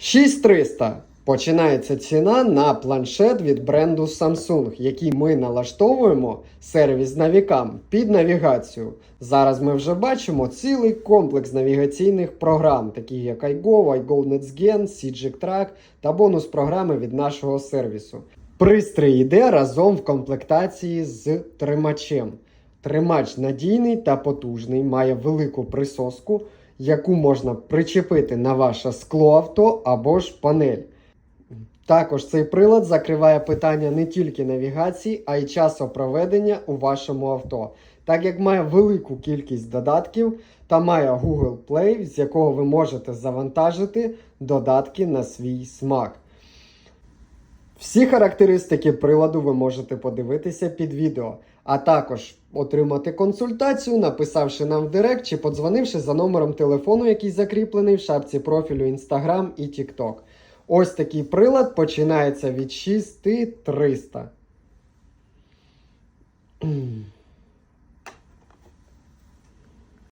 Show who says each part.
Speaker 1: 6300 починається ціна на планшет від бренду Samsung, який ми налаштовуємо сервіс навікам під навігацію. Зараз ми вже бачимо цілий комплекс навігаційних програм, такі як iGo, iGo NetsGen, CGIC Track та бонус програми від нашого сервісу. Пристрій йде разом в комплектації з тримачем. Тримач надійний та потужний, має велику присоску, яку можна причепити на ваше скло авто або ж панель. Також цей прилад закриває питання не тільки навігації, а й часопроведення у вашому авто, так як має велику кількість додатків та має Google Play, з якого ви можете завантажити додатки на свій смак. Всі характеристики приладу ви можете подивитися під відео, а також отримати консультацію, написавши нам в Директ чи подзвонивши за номером телефону, який закріплений в шапці профілю Instagram і TikTok. Ось такий прилад починається від 6300.